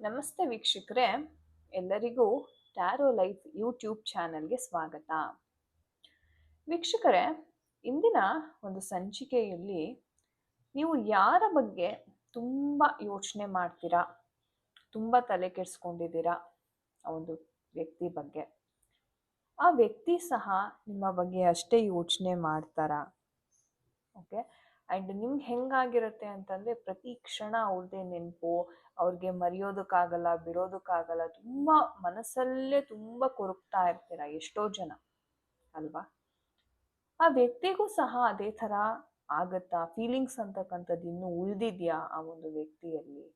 ನಮಸ್ತೆ ವೀಕ್ಷಕರೇ, ಎಲ್ಲರಿಗೂ ಟ್ಯಾರೋ ಲೈಫ್ ಯೂಟ್ಯೂಬ್ ಚಾನಲ್ಗೆ ಸ್ವಾಗತ. ವೀಕ್ಷಕರೇ, ಇಂದಿನ ಒಂದು ಸಂಚಿಕೆಯಲ್ಲಿ ನೀವು ಯಾರ ಬಗ್ಗೆ ತುಂಬ ಯೋಚನೆ ಮಾಡ್ತೀರಾ? ತುಂಬ ತಲೆ ಕೆಡಿಸ್ಕೊಂಡಿದ್ದೀರಾ? ಆ ಒಂದು ವ್ಯಕ್ತಿ ಬಗ್ಗೆ. ಆ ವ್ಯಕ್ತಿ ಸಹ ನಿಮ್ಮ ಬಗ್ಗೆ ಅಷ್ಟೇ ಯೋಚನೆ ಮಾಡ್ತಾರಾ? ಓಕೆ ಆ್ಯಂಡ್ ನಿಮ್ಗೆ ಹೆಂಗಾಗಿರುತ್ತೆ ಅಂತಂದರೆ ಪ್ರತಿ ಕ್ಷಣ ಅವ್ರದ್ದೇ ನೆನಪು, ಅವ್ರಿಗೆ ಮರೆಯೋದಕ್ಕಾಗಲ್ಲ, ಬಿಡೋದಕ್ಕಾಗಲ್ಲ, ತುಂಬ ಮನಸ್ಸಲ್ಲೇ ತುಂಬ ಕೊರಗ್ತಾ ಇರ್ತೀರ ಎಷ್ಟೋ ಜನ, ಅಲ್ವಾ? ಆ ವ್ಯಕ್ತಿಗೂ ಸಹ ಅದೇ ಥರ ಆಗತ್ತಾ? ಫೀಲಿಂಗ್ಸ್ ಅಂತಕ್ಕಂಥದ್ದು ಇನ್ನೂ ಉಳಿದಿದೆಯಾ ಆ ಒಂದು ವ್ಯಕ್ತಿಯಲ್ಲಿ?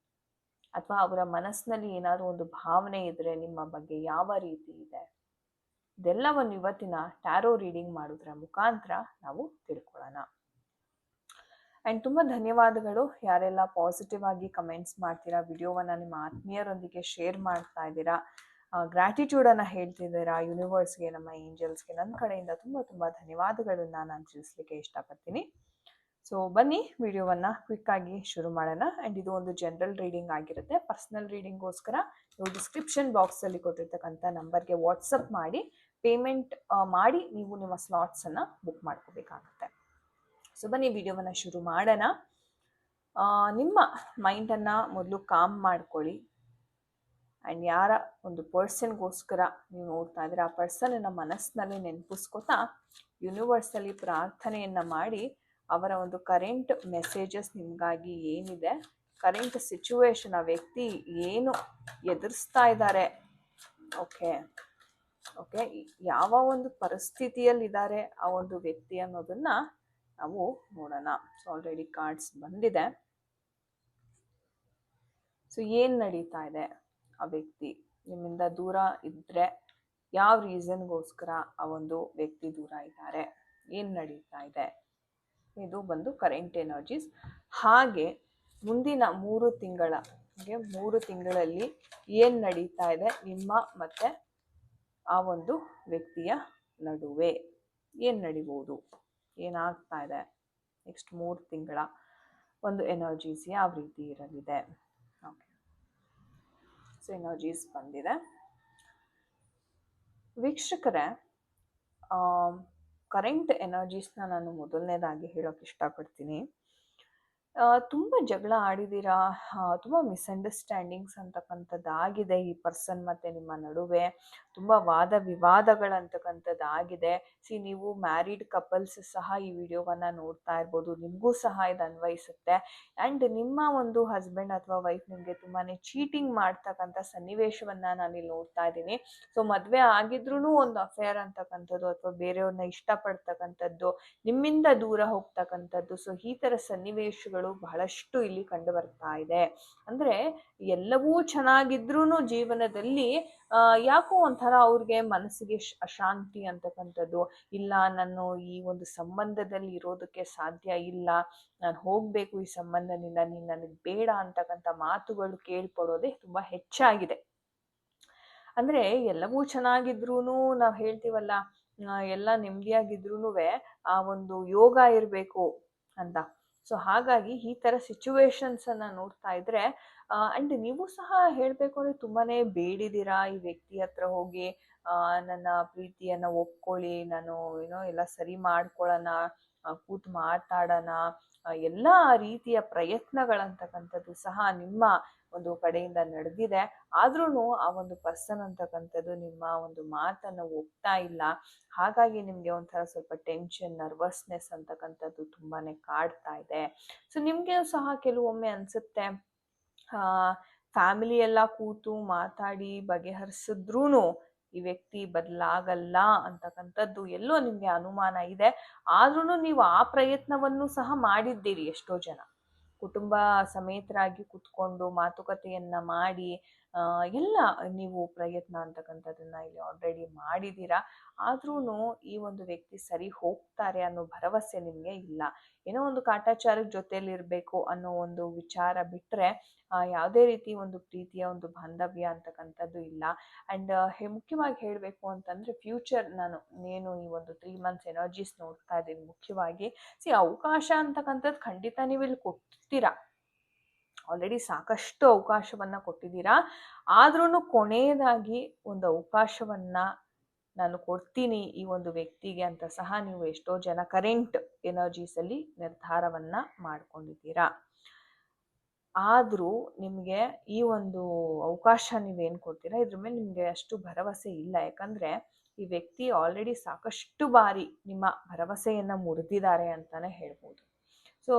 ಅಥವಾ ಅವರ ಮನಸ್ಸಿನಲ್ಲಿ ಏನಾದರೂ ಒಂದು ಭಾವನೆ ಇದ್ರೆ ನಿಮ್ಮ ಬಗ್ಗೆ ಯಾವ ರೀತಿ ಇದೆ? ಇದೆಲ್ಲವನ್ನು ಇವತ್ತಿನ ಟ್ಯಾರೋ ರೀಡಿಂಗ್ ಮಾಡೋದ್ರ ಮುಖಾಂತರ ನಾವು ತಿಳ್ಕೊಳ್ಳೋಣ. ಆ್ಯಂಡ್ ತುಂಬ ಧನ್ಯವಾದಗಳು. ಯಾರೆಲ್ಲ ಪಾಸಿಟಿವ್ ಆಗಿ ಕಮೆಂಟ್ಸ್ ಮಾಡ್ತೀರಾ, ವಿಡಿಯೋವನ್ನು ನಿಮ್ಮ ಆತ್ಮೀಯರೊಂದಿಗೆ ಶೇರ್ ಮಾಡ್ತಾ ಇದ್ದೀರಾ ಗ್ರ್ಯಾಟಿಟ್ಯೂಡನ್ನು ಹೇಳ್ತಿದ್ದೀರಾ ಯೂನಿವರ್ಸ್ಗೆ ನಮ್ಮ ಏಂಜಲ್ಸ್ಗೆ ನನ್ನ ಕಡೆಯಿಂದ ತುಂಬ ತುಂಬ ಧನ್ಯವಾದಗಳನ್ನು ನಾನು ತಿಳಿಸ್ಲಿಕ್ಕೆ ಇಷ್ಟಪಡ್ತೀನಿ. ಸೊ ಬನ್ನಿ, ವಿಡಿಯೋವನ್ನು ಕ್ವಿಕ್ಕಾಗಿ ಶುರು ಮಾಡೋಣ. ಆ್ಯಂಡ್ ಇದು ಒಂದು ಜನರಲ್ ರೀಡಿಂಗ್ ಆಗಿರುತ್ತೆ. ಪರ್ಸ್ನಲ್ ರೀಡಿಂಗ್ಗೋಸ್ಕರ ನೀವು ಡಿಸ್ಕ್ರಿಪ್ಷನ್ ಬಾಕ್ಸಲ್ಲಿ ಕೊಟ್ಟಿರ್ತಕ್ಕಂಥ ನಂಬರ್ಗೆ ವಾಟ್ಸಪ್ ಮಾಡಿ ಪೇಮೆಂಟ್ ಮಾಡಿ ನೀವು ನಿಮ್ಮ ಸ್ಲಾಟ್ಸನ್ನು ಬುಕ್ ಮಾಡ್ಕೋಬೇಕಾಗತ್ತೆ. ಸೊ ಬನ್ನಿ ವಿಡಿಯೋವನ್ನು ಶುರು ಮಾಡೋಣ. ನಿಮ್ಮ ಮೈಂಡನ್ನು ಮೊದಲು ಕಾಮ್ ಮಾಡ್ಕೊಳ್ಳಿ. ಆ್ಯಂಡ್ ಯಾರ ಒಂದು ಪರ್ಸನ್ಗೋಸ್ಕರ ನೀವು ನೋಡ್ತಾ ಇದ್ರೆ ಆ ಪರ್ಸನನ್ನು ಮನಸ್ಸಿನಲ್ಲಿ ನೆನಪಿಸ್ಕೊತಾ ಯೂನಿವರ್ಸಲ್ಲಿ ಪ್ರಾರ್ಥನೆಯನ್ನು ಮಾಡಿ ಅವರ ಒಂದು ಕರೆಂಟ್ ಮೆಸೇಜಸ್ ನಿಮಗಾಗಿ ಏನಿದೆ ಕರೆಂಟ್ ಸಿಚುವೇಶನ್ ಆ ವ್ಯಕ್ತಿ ಏನು ಎದುರಿಸ್ತಾ ಇದ್ದಾರೆ ಓಕೆ ಓಕೆ ಯಾವ ಒಂದು ಪರಿಸ್ಥಿತಿಯಲ್ಲಿದ್ದಾರೆ ಆ ಒಂದು ವ್ಯಕ್ತಿ ಅನ್ನೋದನ್ನ ನಾವು ನೋಡೋಣ. ಸೊ ಆಲ್ರೆಡಿ ಕಾರ್ಡ್ಸ್ ಬಂದಿದೆ. ಸೊ ಏನು ನಡೀತಾ ಇದೆ ಆ ವ್ಯಕ್ತಿ? ನಿಮ್ಮಿಂದ ದೂರ ಇದ್ದರೆ ಯಾವ ರೀಸನ್ಗೋಸ್ಕರ ಆ ಒಂದು ವ್ಯಕ್ತಿ ದೂರ ಇದ್ದಾರೆ? ಏನು ನಡೀತಾ ಇದೆ? ಇದು ಬಂದು ಕರೆಂಟ್ ಎನರ್ಜೀಸ್ ಹಾಗೆ ಮುಂದಿನ ಮೂರು ತಿಂಗಳ ಮೂರು ತಿಂಗಳಲ್ಲಿ ಏನು ನಡೀತಾ ಇದೆ ನಿಮ್ಮ ಮತ್ತು ಆ ಒಂದು ವ್ಯಕ್ತಿಯ ನಡುವೆ? ಏನು ನಡಿಬೋದು? ಏನಾಗ್ತಾ ಇದೆ? ನೆಕ್ಸ್ಟ್ ಮೂರು ತಿಂಗಳ ಒಂದು ಎನರ್ಜೀಸ್ ಯಾವ ರೀತಿ ಇರಲಿದೆ? ಓಕೆ ಸೊ ಎನರ್ಜೀಸ್ ಬಂದಿದೆ. ವೀಕ್ಷಕರೇ ಕರೆಂಟ್ ಎನರ್ಜೀಸ್ನ ನಾನು ಮೊದಲನೇದಾಗಿ ಹೇಳೋಕೆ ಇಷ್ಟಪಡ್ತೀನಿ. ತುಂಬ ಜಗಳ ಆಡಿದ್ದೀರಾ ತುಂಬ ಮಿಸ್ಅಂಡರ್ಸ್ಟ್ಯಾಂಡಿಂಗ್ಸ್ ಅಂತಕ್ಕಂಥದ್ದು ಆಗಿದೆ ಈ ಪರ್ಸನ್ ಮತ್ತು ನಿಮ್ಮ ನಡುವೆ. ತುಂಬ ವಾದ ವಿವಾದಗಳಂತಕ್ಕಂಥದ್ದು ಆಗಿದೆ ಸಿ, ನೀವು ಮ್ಯಾರಿಡ್ ಕಪಲ್ಸ್ ಸಹ ಈ ವಿಡಿಯೋವನ್ನು ನೋಡ್ತಾ ಇರ್ಬೋದು. ನಿಮಗೂ ಸಹ ಇದು ಅನ್ವಯಿಸುತ್ತೆ. ಆ್ಯಂಡ್ ನಿಮ್ಮ ಒಂದು ಹಸ್ಬೆಂಡ್ ಅಥವಾ ವೈಫ್ ನಿಮಗೆ ತುಂಬಾ ಚೀಟಿಂಗ್ ಮಾಡ್ತಕ್ಕಂಥ ಸನ್ನಿವೇಶವನ್ನು ನಾನಿಲ್ಲಿ ನೋಡ್ತಾ ಇದ್ದೀನಿ. ಸೊ ಮದುವೆ ಆಗಿದ್ರೂ ಒಂದು ಅಫೇರ್ ಅಂತಕ್ಕಂಥದ್ದು ಅಥವಾ ಬೇರೆಯವ್ರನ್ನ ಇಷ್ಟಪಡ್ತಕ್ಕಂಥದ್ದು, ನಿಮ್ಮಿಂದ ದೂರ ಹೋಗ್ತಕ್ಕಂಥದ್ದು. ಸೊ ಈ ಥರ ಸನ್ನಿವೇಶಗಳು ಬಹಳಷ್ಟು ಇಲ್ಲಿ ಕಂಡು ಬರ್ತಾ ಇದೆ. ಅಂದ್ರೆ ಎಲ್ಲವೂ ಚೆನ್ನಾಗಿದ್ರೂ ಜೀವನದಲ್ಲಿ ಯಾಕೋ ಒಂಥರ ಅವ್ರಿಗೆ ಮನಸ್ಸಿಗೆ ಅಶಾಂತಿ ಅಂತಕ್ಕಂಥದ್ದು, ಇಲ್ಲ ನಾನು ಈ ಒಂದು ಸಂಬಂಧದಲ್ಲಿ ಇರೋದಕ್ಕೆ ಸಾಧ್ಯ ಇಲ್ಲ, ನಾನು ಹೋಗಬೇಕು ಈ ಸಂಬಂಧದಿಂದ, ನೀನ್ ನನಗೆ ಬೇಡ ಅಂತಕ್ಕಂಥ ಮಾತುಗಳು ಕೇಳ್ಪಡೋದೇ ತುಂಬಾ ಹೆಚ್ಚಾಗಿದೆ. ಅಂದ್ರೆ ಎಲ್ಲವೂ ಚೆನ್ನಾಗಿದ್ರೂ ನಾವು ಹೇಳ್ತೀವಲ್ಲ ಎಲ್ಲ ನೆಮ್ಮದಿಯಾಗಿದ್ರೂ ಆ ಒಂದು ಯೋಗ ಇರಬೇಕು ಅಂತ. ಸೊ ಹಾಗಾಗಿ ಈ ಥರ ಸಿಚುವೇಶನ್ಸನ್ನು ನೋಡ್ತಾ ಇದ್ದರೆ ಆ್ಯಂಡ್ ನೀವು ಸಹ ಹೇಳಬೇಕು ಅಂದರೆ ತುಂಬಾ ಬೇಡಿದ್ದೀರಾ ಈ ವ್ಯಕ್ತಿ ಹತ್ರ ಹೋಗಿ ನನ್ನ ಪ್ರೀತಿಯನ್ನು ಒಪ್ಕೊಳ್ಳಿ, ನಾನು ಏನೋ ಎಲ್ಲ ಸರಿ ಮಾಡ್ಕೊಳ್ಳೋಣ ಕೂತು ಮಾತಾಡೋಣ ಎಲ್ಲ ರೀತಿಯ ಪ್ರಯತ್ನಗಳಂತಕ್ಕಂಥದ್ದು ಸಹ ನಿಮ್ಮ ಒಂದು ಕಡೆಯಿಂದ ನಡೆದಿದೆ. ಆದ್ರೂ ಆ ಒಂದು ಪರ್ಸನ್ ಅಂತಕ್ಕಂಥದ್ದು ನಿಮ್ಮ ಒಂದು ಮಾತನ್ನ ಒಪ್ತಾ ಇಲ್ಲ. ಹಾಗಾಗಿ ನಿಮಗೆ ಒಂಥರ ಸ್ವಲ್ಪ ಟೆನ್ಷನ್ ನರ್ವಸ್ನೆಸ್ ಅಂತಕ್ಕಂಥದ್ದು ತುಂಬಾನೇ ಕಾಡ್ತಾ ಇದೆ. ಸೊ ನಿಮಗೆ ಸಹ ಕೆಲವೊಮ್ಮೆ ಅನ್ಸುತ್ತೆ? ಫ್ಯಾಮಿಲಿ ಎಲ್ಲ ಕೂತು ಮಾತಾಡಿ ಬಗೆಹರಿಸಿದ್ರೂ ಈ ವ್ಯಕ್ತಿ ಬದಲಾಗಲ್ಲ ಅಂತಕ್ಕಂಥದ್ದು ಎಲ್ಲೋ ನಿಮಗೆ ಅನುಮಾನ ಇದೆ. ಆದ್ರೂ ನೀವು ಆ ಪ್ರಯತ್ನವನ್ನು ಸಹ ಮಾಡಿದ್ದೀರಿ ಎಷ್ಟೋ ಜನ. ಕುಟುಂಬ ಸಮೇತರಾಗಿ ಕುತ್ಕೊಂಡು ಮಾತುಕತೆಯನ್ನು ಮಾಡಿ ಎಲ್ಲ ನೀವು ಪ್ರಯತ್ನ ಅಂತಕ್ಕಂಥದ್ದನ್ನ ಇಲ್ಲಿ ಆಲ್ರೆಡಿ ಮಾಡಿದ್ದೀರಾ? ಆದ್ರೂ ಈ ಒಂದು ವ್ಯಕ್ತಿ ಸರಿ ಹೋಗ್ತಾರೆ ಅನ್ನೋ ಭರವಸೆ ನಿಮಗೆ ಇಲ್ಲ. ಏನೋ ಒಂದು ಕಾಟಾಚಾರದ ಜೊತೆಯಲ್ಲಿ ಇರಬೇಕು ಅನ್ನೋ ಒಂದು ವಿಚಾರ ಬಿಟ್ಟರೆ ಯಾವುದೇ ರೀತಿ ಒಂದು ಪ್ರೀತಿಯ ಒಂದು ಬಾಂಧವ್ಯ ಅಂತಕ್ಕಂಥದ್ದು ಇಲ್ಲ. ಆ್ಯಂಡ್ ಮುಖ್ಯವಾಗಿ ಹೇಳಬೇಕು ಅಂತಂದರೆ ಫ್ಯೂಚರ್ ನಾನು ಏನು ಈ ಒಂದು ತ್ರೀ ಮಂತ್ಸ್ ಎನರ್ಜೀಸ್ ನೋಡ್ತಾ ಇದ್ದೀನಿ ಮುಖ್ಯವಾಗಿ. ಸಿ, ಅವಕಾಶ ಅಂತಕ್ಕಂಥದ್ದು ಖಂಡಿತ ನೀವು ಇಲ್ಲಿ ಕೊಡ್ತೀರಾ? ಆಲ್ರೆಡಿ ಸಾಕಷ್ಟು ಅವಕಾಶವನ್ನು ಕೊಟ್ಟಿದ್ದೀರಾ? ಆದ್ರೂ ಕೊನೆಯದಾಗಿ ಒಂದು ಅವಕಾಶವನ್ನ ನಾನು ಕೊಡ್ತೀನಿ ಈ ಒಂದು ವ್ಯಕ್ತಿಗೆ ಅಂತ ಸಹ ನೀವು ಎಷ್ಟೋ ಜನ ಕರೆಂಟ್ ಎನರ್ಜೀಸ್ ಅಲ್ಲಿ ನಿರ್ಧಾರವನ್ನ ಮಾಡ್ಕೊಂಡಿದ್ದೀರಾ. ಆದರೂ ನಿಮಗೆ ಈ ಒಂದು ಅವಕಾಶ ನೀವೇನು ಕೊಡ್ತೀರಾ? ಇದ್ರ ಮೇಲೆ ನಿಮಗೆ ಅಷ್ಟು ಭರವಸೆ ಇಲ್ಲ. ಯಾಕಂದ್ರೆ ಈ ವ್ಯಕ್ತಿ ಆಲ್ರೆಡಿ ಸಾಕಷ್ಟು ಬಾರಿ ನಿಮ್ಮ ಭರವಸೆಯನ್ನು ಮುರಿದಿದ್ದಾರೆ ಅಂತಾನೆ ಹೇಳ್ಬೋದು. ಸೊ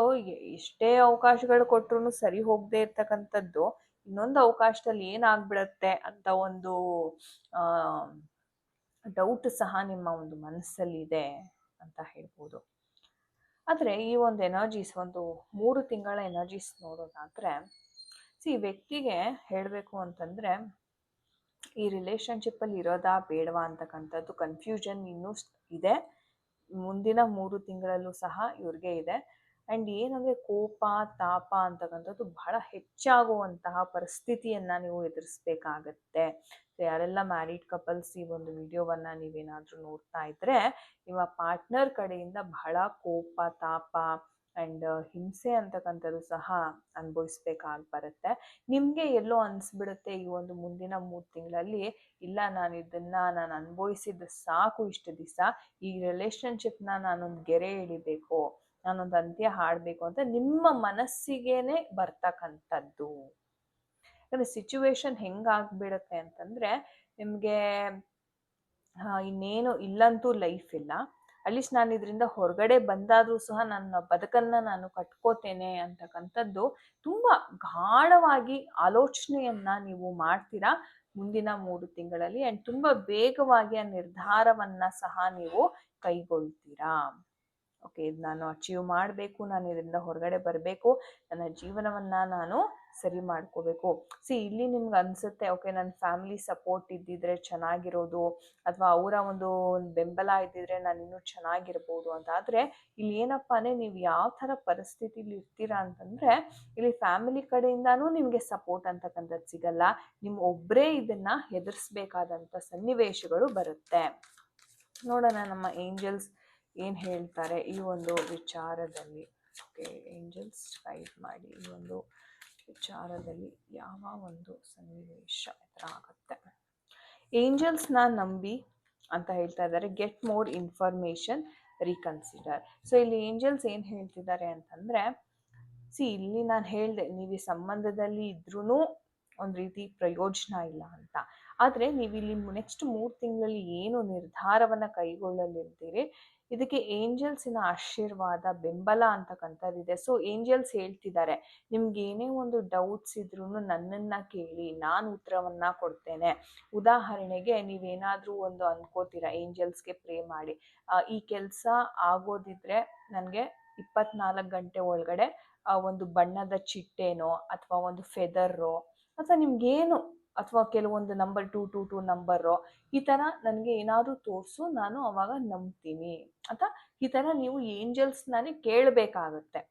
ಎಷ್ಟೇ ಅವಕಾಶಗಳು ಕೊಟ್ರು ಸರಿ ಹೋಗದೆ ಇರ್ತಕ್ಕಂಥದ್ದು ಇನ್ನೊಂದು ಅವಕಾಶದಲ್ಲಿ ಏನಾಗ್ಬಿಡತ್ತೆ ಅಂತ ಒಂದು ಡೌಟ್ ಸಹ ನಿಮ್ಮ ಒಂದು ಮನಸ್ಸಲ್ಲಿ ಇದೆ ಅಂತ ಹೇಳ್ಬೋದು. ಆದರೆ ಈ ಒಂದು ಎನರ್ಜೀಸ್ ಒಂದು ಮೂರು ತಿಂಗಳ ಎನರ್ಜೀಸ್ ನೋಡೋದಾದರೆ ಸಿ ವ್ಯಕ್ತಿಗೆ ಹೇಳಬೇಕು ಅಂತಂದರೆ, ಈ ರಿಲೇಷನ್ಶಿಪ್ಪಲ್ಲಿ ಇರೋದಾ ಬೇಡವಾ ಅಂತಕ್ಕಂಥದ್ದು ಕನ್ಫ್ಯೂಷನ್ ಇನ್ನೂ ಇದೆ. ಮುಂದಿನ ಮೂರು ತಿಂಗಳಲ್ಲೂ ಸಹ ಇವ್ರಿಗೆ ಇದೆ. ಅಂಡ್ ಏನಂದರೆ ಕೋಪ, ತಾಪ ಅಂತಕ್ಕಂಥದ್ದು ಬಹಳ ಹೆಚ್ಚಾಗುವಂತಹ ಪರಿಸ್ಥಿತಿಯನ್ನು ನೀವು ಎದುರಿಸ್ಬೇಕಾಗತ್ತೆ. ಸೊ ಯಾರೆಲ್ಲ ಮ್ಯಾರಿಡ್ ಕಪಲ್ಸ್ ಈ ಒಂದು ವಿಡಿಯೋವನ್ನು ನೀವೇನಾದರೂ ನೋಡ್ತಾ ಇದ್ದರೆ ನಿಮ್ಮ ಪಾರ್ಟ್ನರ್ ಕಡೆಯಿಂದ ಬಹಳ ಕೋಪ, ತಾಪ ಆ್ಯಂಡ್ ಹಿಂಸೆ ಅಂತಕ್ಕಂಥದ್ದು ಸಹ ಅನುಭವಿಸ್ಬೇಕಾಗಿ ಬರುತ್ತೆ ನಿಮಗೆ ಎಲ್ಲೋ ಅನಿಸ್ಬಿಡುತ್ತೆ ಈ ಒಂದು ಮುಂದಿನ ಮೂರು ತಿಂಗಳಲ್ಲಿ, ಇಲ್ಲ ನಾನು ಇದನ್ನು ನಾನು ಅನುಭವಿಸಿದ್ದು ಸಾಕು ಇಷ್ಟು ದಿವಸ, ಈ ರಿಲೇಶನ್ಶಿಪ್ನ ನಾನೊಂದು ಗೆರೆ ಎಳಿಬೇಕು ನಾನೊಂದು ಅಂತ್ಯ ಹಾಡಬೇಕು ಅಂತ ನಿಮ್ಮ ಮನಸ್ಸಿಗೇನೆ ಬರ್ತಕ್ಕಂಥದ್ದು. ಯಾಕಂದ್ರೆ ಸಿಚುವೇಶನ್ ಹೆಂಗಾಗ್ಬಿಡತ್ತೆ ಅಂತಂದ್ರೆ ನಿಮಗೆ ಇನ್ನೇನು ಇಲ್ಲಂತೂ ಲೈಫ್ ಇಲ್ಲ. ಅಟ್ಲೀಸ್ಟ್ ನಾನು ಇದರಿಂದ ಹೊರಗಡೆ ಬಂದಾದರೂ ಸಹ ನನ್ನ ಬದುಕನ್ನು ನಾನು ಕಟ್ಕೋತೇನೆ ಅಂತಕ್ಕಂಥದ್ದು ತುಂಬಾ ಗಾಢವಾಗಿ ಆಲೋಚನೆಯನ್ನ ನೀವು ಮಾಡ್ತೀರಾ ಮುಂದಿನ ಮೂರು ತಿಂಗಳಲ್ಲಿ ಅಂಡ್ ತುಂಬಾ ವೇಗವಾಗಿ ಆ ನಿರ್ಧಾರವನ್ನ ಸಹ ನೀವು ಕೈಗೊಳ್ತೀರಾ. ಓಕೆ ಇದು ನಾನು ಅಚೀವ್ ಮಾಡಬೇಕು, ನಾನು ಇದರಿಂದ ಹೊರಗಡೆ ಬರಬೇಕು, ನನ್ನ ಜೀವನವನ್ನು ನಾನು ಸರಿ ಮಾಡ್ಕೋಬೇಕು. ಸಿ ಇಲ್ಲಿ ನಿಮ್ಗೆ ಅನಿಸುತ್ತೆ, ಓಕೆ ನನ್ನ ಫ್ಯಾಮಿಲಿ ಸಪೋರ್ಟ್ ಇದ್ದಿದ್ರೆ ಚೆನ್ನಾಗಿರೋದು, ಅಥವಾ ಅವರ ಒಂದು ಬೆಂಬಲ ಇದ್ದಿದ್ರೆ ನಾನು ಇನ್ನೂ ಚೆನ್ನಾಗಿರ್ಬೋದು ಅಂತ ಆದ್ರೆ ಇಲ್ಲಿ ಅಂದರೆ ನೀವು ಯಾವ ಥರ ಪರಿಸ್ಥಿತಿಲಿ ಇರ್ತೀರಾ ಅಂತಂದರೆ, ಇಲ್ಲಿ ಫ್ಯಾಮಿಲಿ ಕಡೆಯಿಂದನೂ ನಿಮಗೆ ಸಪೋರ್ಟ್ ಅಂತಕ್ಕಂಥದ್ದು ಸಿಗಲ್ಲ. ನಿಮ್ಮ ಒಬ್ಬರೇ ಇದನ್ನು ಎದುರಿಸ್ಬೇಕಾದಂಥ ಸನ್ನಿವೇಶಗಳು ಬರುತ್ತೆ. ನೋಡೋಣ ನಮ್ಮ ಏಂಜಲ್ಸ್ ಏನು ಹೇಳ್ತಾರೆ ಈ ಒಂದು ವಿಚಾರದಲ್ಲಿ? ಓಕೆ, ಏಂಜಲ್ಸ್ ಟೈಪ್ ಮಾಡಿ ಈ ಒಂದು ವಿಚಾರದಲ್ಲಿ ಯಾವ ಒಂದು ಸನ್ನಿವೇಶ ಎದುರಾಗುತ್ತೆ ಏಂಜಲ್ಸ್ನ ನಂಬಿ ಅಂತ ಹೇಳ್ತಾ ಇದ್ದಾರೆ. Get more information reconsider. So, ಇಲ್ಲಿ ಏಂಜಲ್ಸ್ ಏನು ಹೇಳ್ತಿದ್ದಾರೆ ಅಂತಂದ್ರೆ, ಸಿ, ಇಲ್ಲಿ ನಾನು ಹೇಳಿದೆ, ನೀವು ಈ ಸಂಬಂಧದಲ್ಲಿ ಇದ್ರೂ ಒಂದು ರೀತಿ ಪ್ರಯೋಜನ ಇಲ್ಲ ಅಂತ. ಆದರೆ ನೀವು ಇಲ್ಲಿ ನೆಕ್ಸ್ಟ್ ಮೂರು ತಿಂಗಳಲ್ಲಿ ಏನು ನಿರ್ಧಾರವನ್ನು ಕೈಗೊಳ್ಳಲಿದ್ದೀರಿ ಇದಕ್ಕೆ ಏಂಜಲ್ಸಿನ ಆಶೀರ್ವಾದ, ಬೆಂಬಲ ಅಂತಕ್ಕಂಥದ್ದಿದೆ ಸೊ, ಏಂಜಲ್ಸ್ ಹೇಳ್ತಿದ್ದಾರೆ, ನಿಮ್ಗೆ ಏನೇ ಒಂದು ಡೌಟ್ಸ್ ಇದ್ರೂ ನನ್ನನ್ನ ಕೇಳಿ, ನಾನು ಉತ್ತರವನ್ನ ಕೊಡ್ತೇನೆ. ಉದಾಹರಣೆಗೆ, ನೀವೇನಾದರೂ ಒಂದು ಅನ್ಕೋತೀರಾ, ಏಂಜಲ್ಸ್ಗೆ ಪ್ರೇ ಮಾಡಿ. ಈ ಕೆಲಸ ಆಗೋದಿದ್ರೆ ನನಗೆ ಇಪ್ಪತ್ನಾಲ್ಕು ಗಂಟೆ ಒಳಗಡೆ ಒಂದು ಬಣ್ಣದ ಚಿಟ್ಟೆನೋ, ಅಥವಾ ಒಂದು ಫೆದರೋ ಅಥವಾ ನಿಮ್ಗೇನು ಅಥವಾ ಕೆಲವೊಂದು number two two two number ಈ ಥರ ನನಗೆ ಏನಾದರೂ ತೋರಿಸು, ನಾನು ಅವಾಗ ನಂಬ್ತೀನಿ. ಅಂತ ಈ ಥರ ನೀವು ಏಂಜಲ್ಸ್ನಾನೇ ಕೇಳಬೇಕಾಗತ್ತೆ.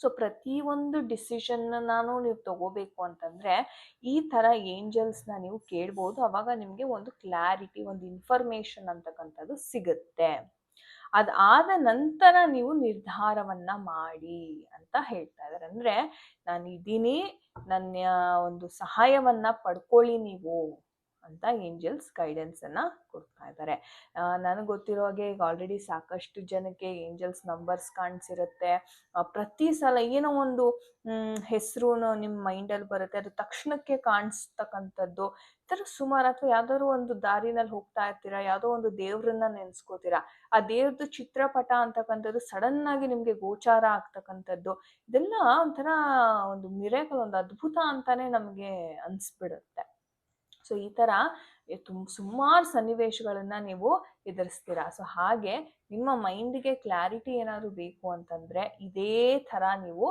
ಸೊ ಪ್ರತಿಯೊಂದು ಡಿಸಿಷನ್ನ ನಾನು ನೀವು ತಗೋಬೇಕು ಅಂತಂದ್ರೆ, ಈ ಥರ ಏಂಜಲ್ಸ್ನ ನೀವು ಕೇಳ್ಬೋದು. ಅವಾಗ ನಿಮಗೆ ಒಂದು ಕ್ಲಾರಿಟಿ ಒಂದು ಇನ್ಫಾರ್ಮೇಶನ್ ಅಂತಕ್ಕಂಥದ್ದು ಸಿಗುತ್ತೆ. ಅದಾದ ನಂತರ ನೀವು ನಿರ್ಧಾರವನ್ನ ಮಾಡಿ ಅಂತ ಹೇಳ್ತಾ ಇದ್ದಾರೆ ಅಂದ್ರೆ ನಾನು ಇದ್ದೀನಿ ನನ್ನ ಒಂದು ಸಹಾಯವನ್ನ ಪಡ್ಕೊಳ್ಳಿ ನೀವು. ಅಂತ ಏಂಜಲ್ಸ್ ಗೈಡೆನ್ಸನ್ನು ಕೊಡ್ತಾ ಇದ್ದಾರೆ. ನನಗೆ ಗೊತ್ತಿರೋ ಹಾಗೆ ಈಗ ಆಲ್ರೆಡಿ ಸಾಕಷ್ಟು ಜನಕ್ಕೆ ಏಂಜಲ್ಸ್ ನಂಬರ್ಸ್ ಕಾಣಿಸಿರುತ್ತೆ. ಪ್ರತಿ ಸಲ ಏನೋ ಒಂದು ಹೆಸರು ನಿಮ್ಮ ಮೈಂಡಲ್ಲಿ ಬರುತ್ತೆ. ಅದು ತಕ್ಷಣಕ್ಕೆ ಕಾಣಿಸ್ತಕ್ಕಂಥದ್ದು. ಈ ಥರ ಸುಮಾರು ಅಥವಾ ಯಾವ್ದಾದ್ರು ಒಂದು ದಾರಿನಲ್ಲಿ ಹೋಗ್ತಾ ಇರ್ತೀರಾ? ಯಾವುದೋ ಒಂದು ದೇವ್ರನ್ನ ನೆನೆಸ್ಕೋತೀರಾ? ಆ ದೇವ್ರದ್ದು ಚಿತ್ರಪಟ ಅಂತಕ್ಕಂಥದ್ದು ಸಡನ್ ಆಗಿ ನಿಮಗೆ ಗೋಚಾರ ಆಗ್ತಕ್ಕಂಥದ್ದು. ಇದೆಲ್ಲ ಒಂಥರ ಒಂದು ಮಿರೇಕಲ್, ಒಂದು ಅದ್ಭುತ ಅಂತಾನೆ ನಮಗೆ ಅನ್ಸ್ಬಿಡುತ್ತೆ. ಸೊ, ಈ ಥರ ತುಂಬ ಸುಮಾರು ಸನ್ನಿವೇಶಗಳನ್ನು ನೀವು ಎದುರಿಸ್ತೀರಾ. ಸೊ, ಹಾಗೆ ನಿಮ್ಮ ಮೈಂಡಿಗೆ ಕ್ಲಾರಿಟಿ ಏನಾದರೂ ಬೇಕು ಅಂತಂದರೆ, ಇದೇ ಥರ ನೀವು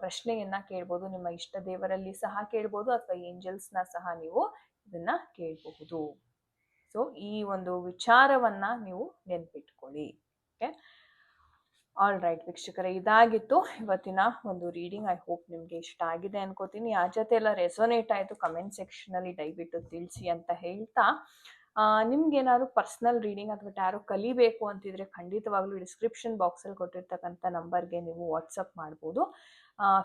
ಪ್ರಶ್ನೆಯನ್ನು ಕೇಳ್ಬೋದು, ನಿಮ್ಮ ಇಷ್ಟ ದೇವರಲ್ಲಿ ಸಹ ಕೇಳ್ಬೋದು, ಅಥವಾ ಏಂಜಲ್ಸ್ನ ಸಹ ನೀವು ಇದನ್ನು ಕೇಳಬಹುದು. ಸೊ, ಈ ಒಂದು ವಿಚಾರವನ್ನು ನೀವು ನೆನ್ಪಿಟ್ಕೊಳ್ಳಿ. ಓಕೆ? ಆಲ್ ರೈಟ್ ವೀಕ್ಷಕರೇ, ಇದಾಗಿತ್ತು. ಇವತ್ತಿನ ಒಂದು ರೀಡಿಂಗ್ ಐ ಹೋಪ್ ನಿಮಗೆ ಇಷ್ಟ ಆಗಿದೆ ಅನ್ಕೋತೀನಿ. ಆ ಜೊತೆ ಎಲ್ಲ ರೆಸೋನೇಟ್ ಆಯಿತು ಕಮೆಂಟ್ ಸೆಕ್ಷನಲ್ಲಿ ದಯವಿಟ್ಟು ತಿಳಿಸಿ ಅಂತ ಹೇಳ್ತಾ. ನಿಮ್ಗೇನಾದ್ರು ಪರ್ಸ್ನಲ್ ರೀಡಿಂಗ್ ಅಥವಾ ಟ್ಯಾರೋ ಕಲಿಬೇಕು ಅಂತಿದ್ರೆ ಖಂಡಿತವಾಗ್ಲೂ ಡಿಸ್ಕ್ರಿಪ್ಷನ್ ಬಾಕ್ಸಲ್ಲಿ ಕೊಟ್ಟಿರ್ತಕ್ಕಂಥ ನಂಬರ್ಗೆ ನೀವು ವಾಟ್ಸಪ್ ಮಾಡ್ಬೋದು.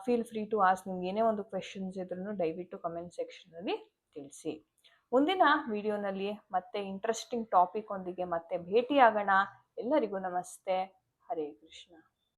ಫೀಲ್ ಫ್ರೀ ಟು ಆಸ್ ನಿಮ್ಗೆ ಏನೇ ಒಂದು ಕ್ವೆಶನ್ಸ್ ಇದ್ರೂ ದಯವಿಟ್ಟು ಕಮೆಂಟ್ ಸೆಕ್ಷನಲ್ಲಿ ತಿಳಿಸಿ. ಮುಂದಿನ ವಿಡಿಯೋನಲ್ಲಿ ಮತ್ತೆ ಇಂಟ್ರೆಸ್ಟಿಂಗ್ ಟಾಪಿಕ್ ಒಂದಿಗೆ ಮತ್ತೆ ಭೇಟಿಯಾಗೋಣ. ಎಲ್ಲರಿಗೂ ನಮಸ್ತೆ. ಹರೇ ಕೃಷ್ಣ